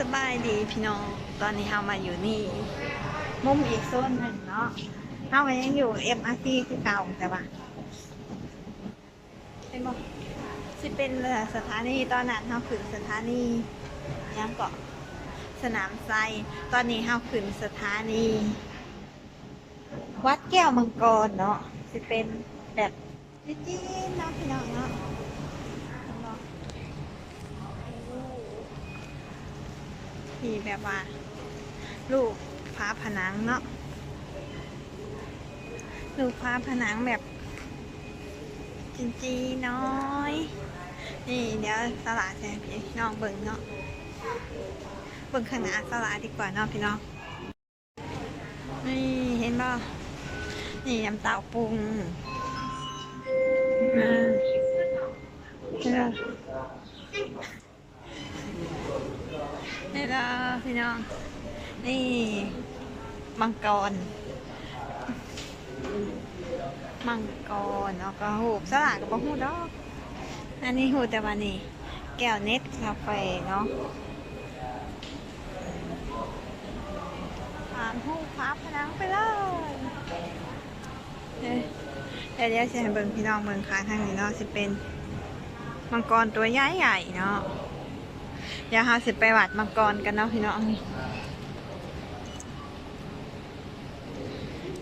สบายดีพี่น้อง ตอนนี้เฮามาอยู่นี่ มุมอีกโซนหนึ่งเนาะเฮาก็ยังอยู่ MRT คือเก่าแต่ว่าเห็นบ่สิเป็นสถานีตอนนั้นเฮาขึ้นสถานียังเกาะสนามไซตอนนี้เฮาขึ้นสถานี วัดแก้วมังกรเนาะสิเป็นแบบจีนๆเนาะพี่น้องเนาะเห็นบ่ ที่แบบว่า ลูกฟ้าผนังเนาะลูกฟ้าผนังแบบจีนจีน้อย นี่เดี๋ยวสลาใช่พี่น้องเบิ่งเนาะเบิ่งข้างหน้าสลาดีกว่าเนาะพี่น้องนี่เห็นบ่นี่ยำเต่าปรุง น้อง นี่มังกร มังกรแล้วก็หูบสลัดกับหูดอก อันนี้หูแต่วันนี้แก้วเน็ตคาเฟ่เนาะผ่านหูพับพนังไปเลยเดี๋ยวเดี๋ยวจะให้เบิ่งพี่น้องเบิ่งค้างทางนี้เนาะสิเป็นมังกรตัวใหญ่ใหญ่เนาะ เดี๋ยวเราสิไปวัดมังกรกันเนาะพี่น้อง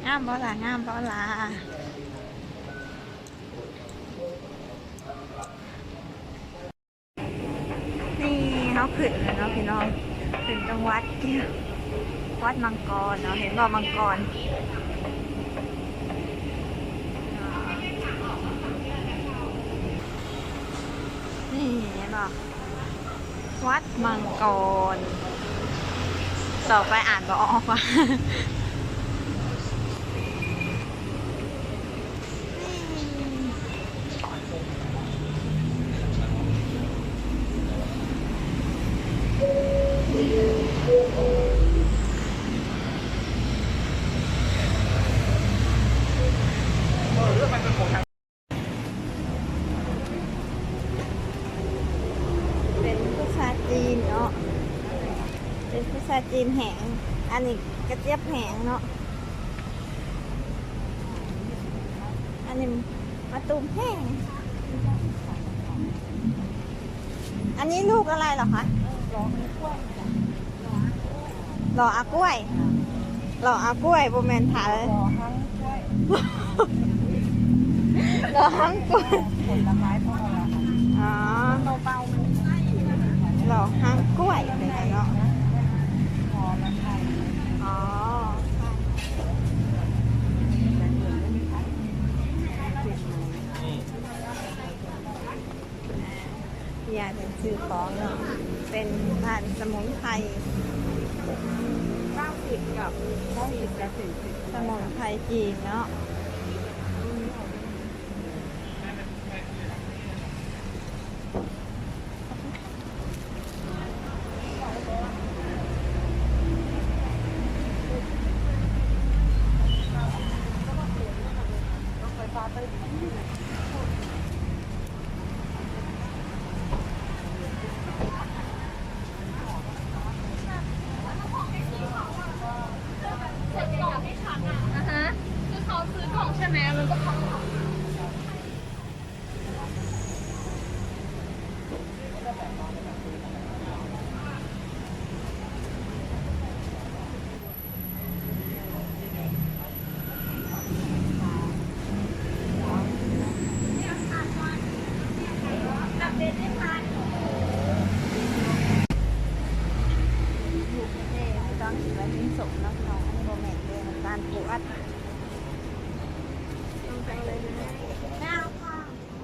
งามบ่ล่ะงามบ่ล่ะนี่เขาขึ้นแล้วเนาะพี่น้องขึ้นจังหวัดเกี่ยววัดมังกรเนาะเห็นบ่มังกรนี่เห็นบ่ วัดมังกร ต่อไปอ่านบอออกว่าเป็นผู้ชา จีนเนาะ เป็นผู้ชาจีนแหงอันนี้กระเจี๊ยบแหงเนาะ อันนี้มะตูมแห้ง อันนี้ลูกอะไรเหรอคะหล่ออากล้วยหล่ออากล้วยโบแมนถาเลยรอทั้งกล้วยหล่อฮังกล้วยผลไม้ทอดอะอ๋อเบาๆมัน หล่อฮังกล้วยเนไงเนาะอมันไทยอ๋อยาเป็นชื่อของเนาะเป็นทานสมุนไพรเก้าสิบกับเก้าสิบกับสี่สิบสมุนไพรจีนเนาะ ไฟฟ้าใต้ดิน อ่าฮะคือเขาซื้อกล่องใช่ไหมมันก็พัง อ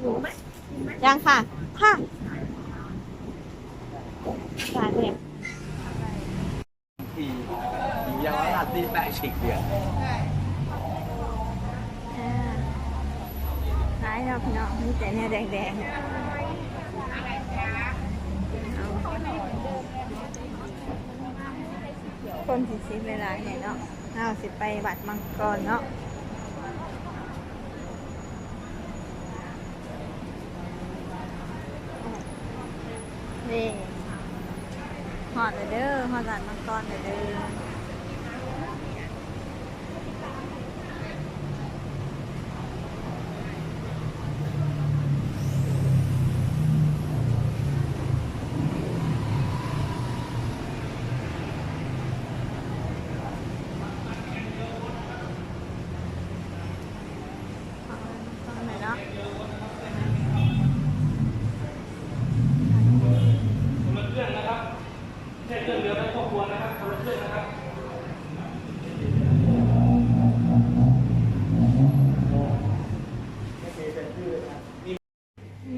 ยู่ประเท ศไม่ต้องถือว่าทิ้งศพแล้วน้องอันนี้โบแมนเลยมันการปวดยังค่ะค่ะสาเนี่ย thì chủ yếu là tin đại trịch việc อ่าร้ายเราพี่น้องมีแต่เนี่ยแดงๆเอาคนสิสิเวลาเนี่ยเนาะเอาสิไปบัดมังกรเนาะ นี่ หอดเลยเด้อหอดร้านมังกรเลยเด้อเอาตรงไหนเนาะ อื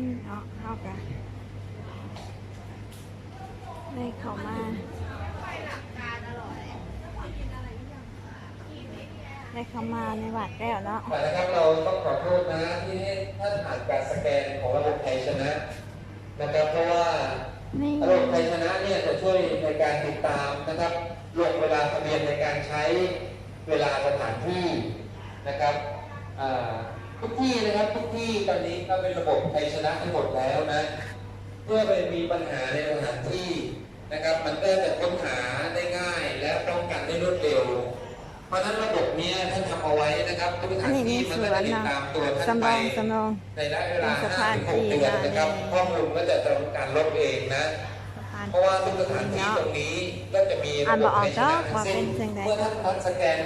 มเอาเข้ากันได้เข้ามาได้เข้ามาในวัดแล้วเนาะนะครับเราต้องขอโทษนะที่ให้ท่านผ่านการสแกนของระบบไทยชนะ นะครับเพราะว่า ระบบไทยชนะเนี่ยจะช่วยในการติดตามนะครับลงเวลาทะเบียนในการใช้เวลาสถานที่นะครับทุกที่นะครับทุกที่ตอนนี้ก็เป็นระบบไทยชนะทั้งหมดแล้วนะ เมื่อไปมีปัญหาในสถานที่นะครับ มันก็จะค้นหาได้ง่ายและป้องกันได้รวดเร็ว ราะฉะนั้นระบบเนี้ยท่านทำเอาไว้นะครับทุกสอัถานนนี้มีที่มันสก็วจะนติดเนาะตามตัวท่านสำรไปองสำรองในระยะเวลาสถาน5ถึง6ที่เดือนนะครับนะข้อมูลก็จะทำการลบเองนะสะพานเพราะว่าทุกสถานที่เนาะตรงนี้ก็จะมีอ่าระนบบบ่ออกไทยชนะดอกว่าทั้งสิ้นเป็นจังใดเมื่อท่านทัดสแกน